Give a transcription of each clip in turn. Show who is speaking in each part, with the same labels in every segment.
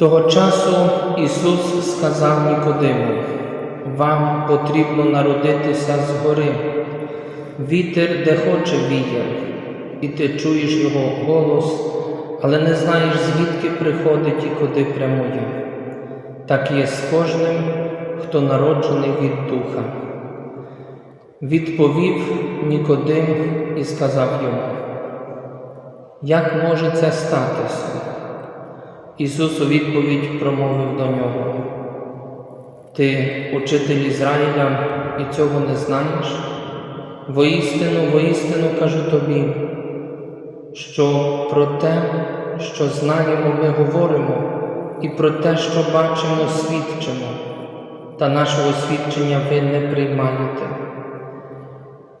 Speaker 1: Того часу Ісус сказав Нікодиму, вам потрібно народитися згори. Вітер, де хоче віє, і ти чуєш його голос, але не знаєш, звідки приходить і куди прямує. Так є з кожним, хто народжений від Духа. Відповів Нікодим і сказав йому, як може це статися? Ісус у відповідь промовив до нього. Ти, учитель Ізраїля, і цього не знаєш? Воістину, воістину кажу тобі, що про те, що знаємо, ми говоримо, і про те, що бачимо, свідчимо, та нашого свідчення ви не приймаєте.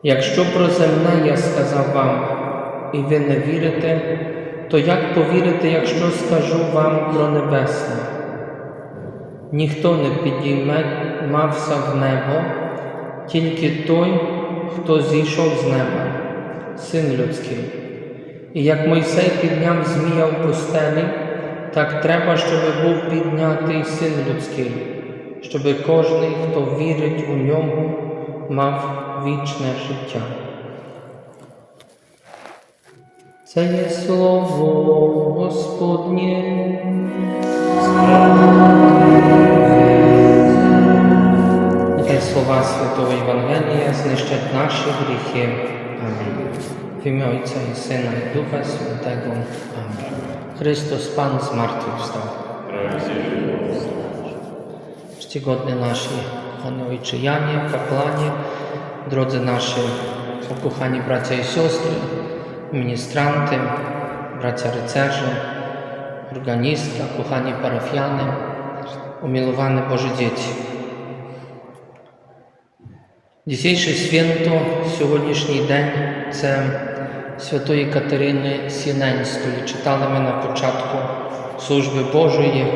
Speaker 1: Якщо про земне я сказав вам, і ви не вірите, то як повірите, якщо скажу вам про небесне? Ніхто не підійме в небо, тільки той, хто зійшов з неба, син людський. І як Мойсей підняв змія в пустелі, так треба, щоб був піднятий син людський, щоб кожний, хто вірить у ньому, мав вічне життя. Це є слово Господнє. Нехай слова Святого Євангелія знищать наші гріхи. Амінь. В ім'я Отця і Сина і Духа Святого. Амінь. Христос Пан з мертвих встав. Czcigodne nasi, kochani Ojcze Janie, kapłanie, drodzy nasi ukochani bracia i siostry, ministranty, bracia rycerze, organistka, kochani parafiany, umiłowane Boże dzieci. Dzisiejsze święto, сьогоднішній день це Святої Катерини Сіненської. Читали ми на початку служби Божої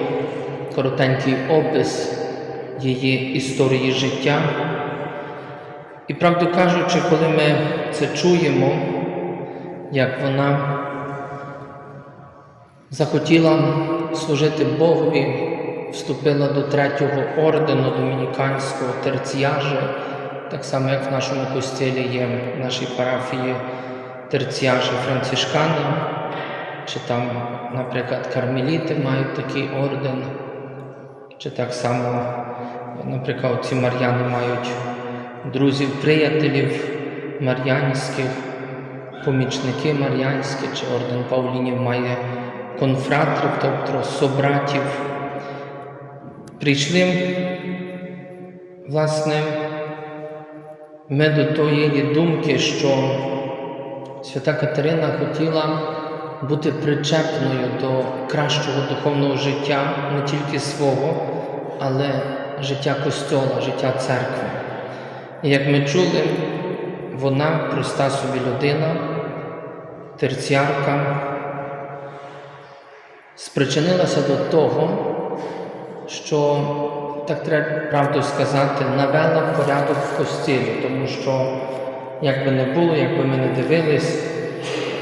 Speaker 1: коротенький опис її історії життя. І правду кажучи, коли ми це чуємо, як вона захотіла служити Богові, вступила до третього ордену домініканського терціяжа, так само, як в нашому костілі є в нашій парафії терціяжі францишкани, чи там, наприклад, кармеліти мають такий орден, чи так само, наприклад, ці мар'яни мають друзів, приятелів мар'янських, помічники мар'янські, чи орден Паулінів має конфратрів, тобто собратів. Прийшли, власне, ми до тої думки, що свята Катерина хотіла бути причепною до кращого духовного життя не тільки свого, але життя Костьола, життя церкви. І як ми чули, вона проста собі людина, терціарка, спричинилася до того, що, так треба правду сказати, навела порядок в костілі, тому що, як би не було, як би ми не дивились,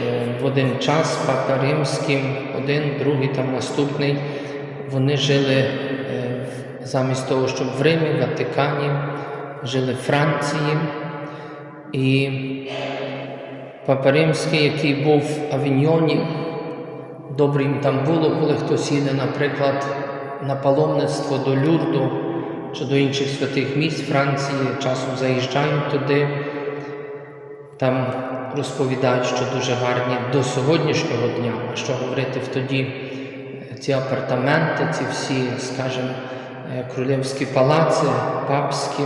Speaker 1: е, в один час Папа Римський, один, другий, там наступний, вони жили е, замість того, щоб в Римі, в Ватикані, жили в Франції. І Папа Римський, який був в Авіньйоні, добре їм там було, коли хтось їде, наприклад, на паломництво до Люрду чи до інших святих місць Франції, часом заїжджають туди, там розповідають, що дуже гарні до сьогоднішнього дня, а що говорити в тоді ці апартаменти, ці всі, скажімо, е, королівські палаци, папські.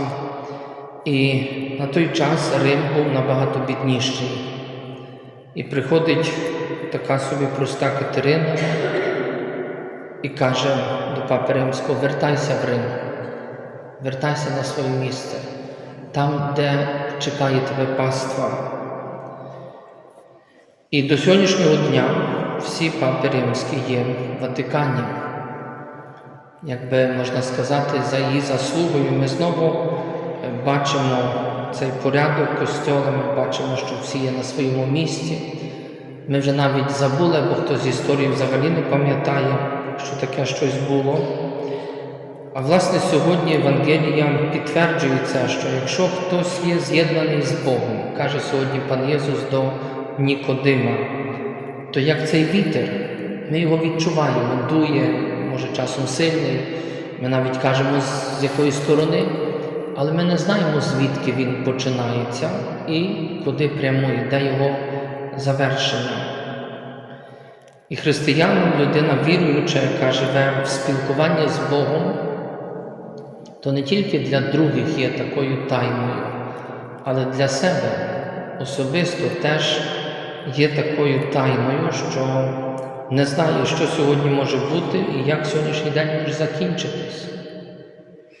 Speaker 1: І на той час Рим був набагато бідніший. І приходить така собі проста Катерина і каже до папи Римського: вертайся в Рим, вертайся на своє місце, там, де чекає тебе паства. І до сьогоднішнього дня всі папи римські є в Ватикані. Якби можна сказати, за її заслугою ми знову бачимо цей порядок костьола, ми бачимо, що всі є на своєму місці. Ми вже навіть забули, бо хто з історії взагалі не пам'ятає, що таке щось було. А власне сьогодні Євангелія підтверджує це, що якщо хтось є з'єднаний з Богом, каже сьогодні пан Єсус до Нікодима, то як цей вітер, ми його відчуваємо, дує, може часом сильний, ми навіть кажемо з якої сторони, але ми не знаємо, звідки він починається і куди прямує, де його завершення. І християнам людина віруюча, яка живе в спілкуванні з Богом, то не тільки для других є такою тайною, але для себе особисто теж є такою тайною, що не знає, що сьогодні може бути і як сьогоднішній день може закінчитись.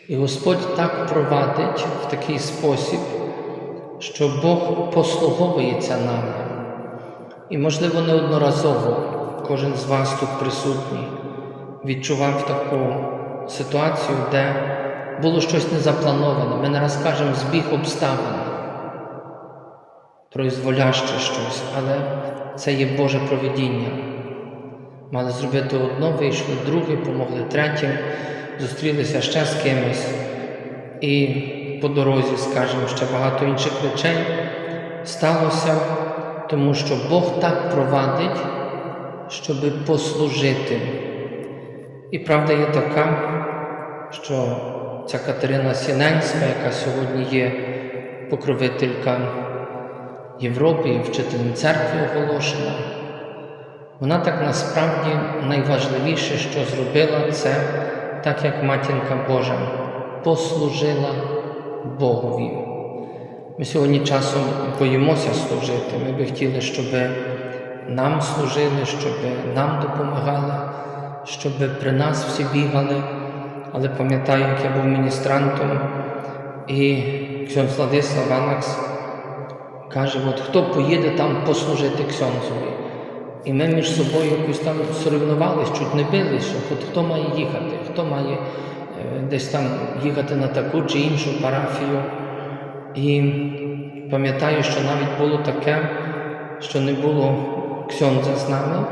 Speaker 1: І Господь так провадить в такий спосіб, що Бог послуговується нами. І, можливо, неодноразово кожен з вас тут присутній відчував таку ситуацію, де було щось незаплановане. Ми не раз кажемо збіг обставин, произволяще щось, але це є Боже провидіння. Мали зробити одно, вийшли друге, помогли третім, зустрілися ще з кимось. І по дорозі, скажімо, ще багато інших речей сталося, тому що Бог так провадить, щоб послужити. І правда є така, що ця Катерина Сіненська, яка сьогодні є покровителька Європи і вчителем церкви оголошена, вона так насправді найважливіше, що зробила це, так як матінка Божа, послужила Богові. Ми сьогодні часом боїмося служити. Ми би хотіли, щоб нам служили, щоб нам допомагали, щоб при нас всі бігали. Але пам'ятаю, як я був міністрантом, і ксьон Владислав Анакс каже, от хто поїде там послужити ксьонзові. І ми між собою якось там соревнувалися, чуть не бились, що от хто має їхати, хто має е, десь там їхати на таку чи іншу парафію. І пам'ятаю, що навіть було таке, що не було ксьонза з нами,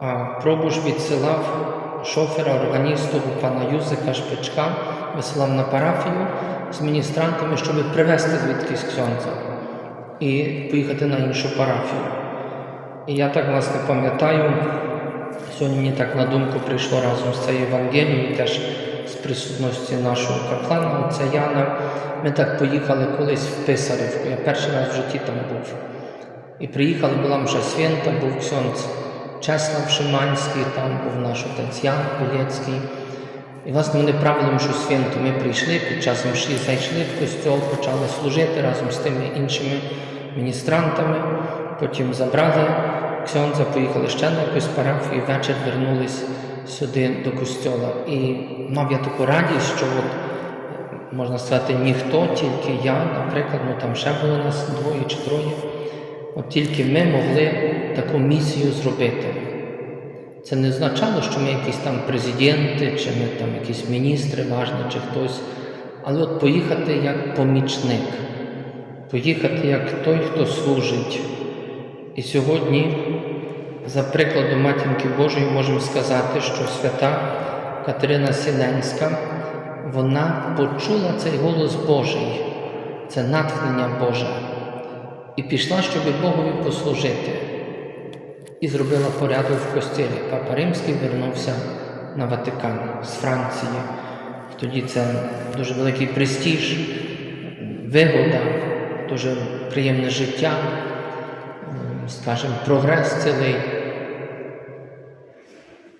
Speaker 1: а пробуш відсилав шофера, органісту пана Юзика Шпичка, висилав на парафію з міністрантами, щоб привезти звідкись ксьонза і поїхати на іншу парафію. І я так власне пам'ятаю, сьогодні мені так на думку прийшло разом з цією Євангелією, теж з присутності нашого каплана, отця Яна. Ми так поїхали колись в Писарівку. Я перший раз в житті там був. І приїхали, була мша свята, був ксьонц Чеслав Шиманський, там був наш отець Ян Полєцький. І, власне, вони правили мшу святу. Ми прийшли, під час мші зайшли в костьол, почали служити разом з тими іншими міністрантами. Потім забрали ксьонза, поїхали ще на якусь парафію, і вечір вернулись сюди до костьола. І мав я таку радість, що от, можна сказати, ніхто, тільки я, наприклад, ну там ще було нас двоє чи троє. От тільки ми могли таку місію зробити. Це не означало, що ми якісь там президенти, чи ми там якісь міністри важні, чи хтось. Але от поїхати як помічник, поїхати як той, хто служить. І сьогодні, за прикладом Матінки Божої, можемо сказати, що свята Катерина Сіненська, вона почула цей голос Божий, це натхнення Боже, і пішла, щоб Богові послужити. І зробила порядок в костілі. Папа Римський вернувся на Ватикан з Франції. Тоді це дуже великий престиж, вигода, дуже приємне життя, скажімо, прогрес цілий.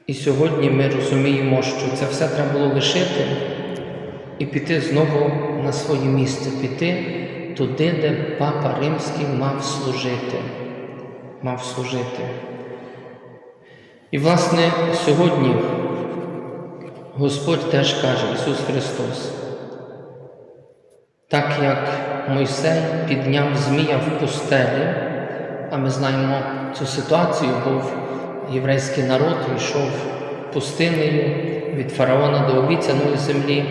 Speaker 1: І сьогодні ми розуміємо, що це все треба було лишити і піти знову на своє місце, піти туди, де папа Римський мав служити. Мав служити. І, власне, сьогодні Господь теж каже, Ісус Христос, так як Мойсей підняв Змія в пустелі, а ми знаємо, цю ситуацію був єврейський народ, йшов пустинею від фараона до обіцяної землі,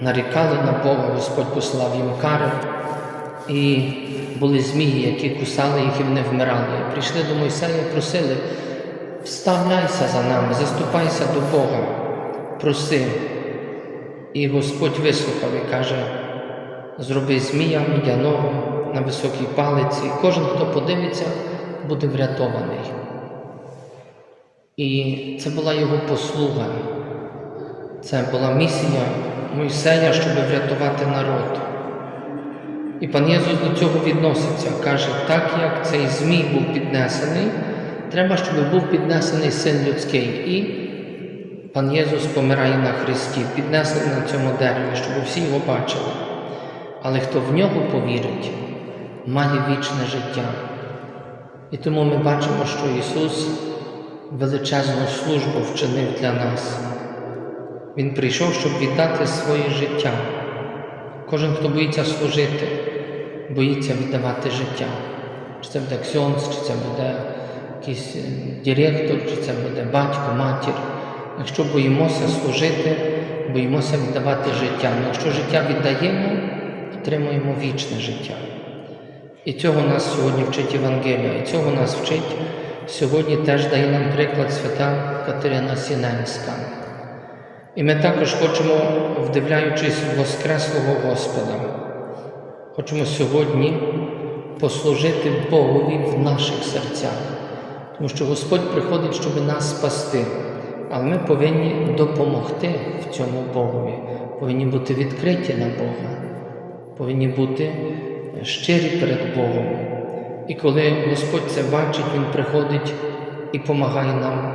Speaker 1: нарікали на Бога, Господь послав їм кари, і були змії, які кусали їх і вони вмирали. Прийшли до Мойсея і просили, вставляйся за нами, заступайся до Бога, проси. І Господь вислухав і каже, зроби змія мідяного на високій палиці. Кожен, хто подивиться, буде врятований. І це була його послуга. Це була місія Мойсея, щоб врятувати народ. І пан Єсус до цього відноситься, каже, так як цей змій був піднесений, треба, щоб був піднесений син людський. І пан Єсус помирає на Христі, піднесений на цьому дереві, щоб всі його бачили. Але хто в нього повірить, має вічне життя. І тому ми бачимо, що Ісус величезну службу вчинив для нас. Він прийшов, щоб віддати своє життя. Кожен, хто боїться служити, боїться віддавати життя. Чи це буде ксьонц, чи це буде якийсь е, директор, чи це буде батько, матір. Якщо боїмося служити, боїмося віддавати життя. Але якщо життя віддаємо, отримуємо вічне життя. І цього нас сьогодні вчить Євангелія, і цього нас вчить сьогодні теж дає нам приклад свята Катерина Сіненська. І ми також хочемо, вдивляючись в Воскреслого Господа, хочемо сьогодні послужити Богові в наших серцях, тому що Господь приходить, щоб нас спасти, але ми повинні допомогти в цьому Богові, повинні бути відкриті на Бога, повинні бути щирі перед Богом. І коли Господь це бачить, Він приходить і допомагає нам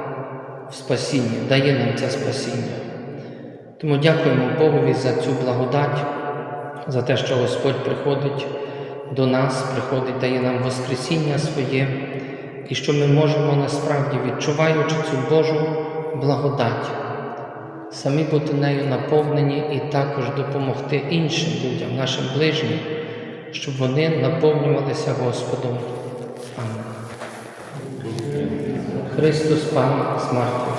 Speaker 1: в спасінні, дає нам це спасіння. Тому дякуємо Богові за цю благодать, за те, що Господь приходить до нас, приходить, дає нам Воскресіння своє, і що ми можемо насправді, відчуваючи цю Божу благодать, самі бути нею наповнені і також допомогти іншим людям, нашим ближнім, щоб вони наповнювалися Господом. Амінь. Христос Пан з.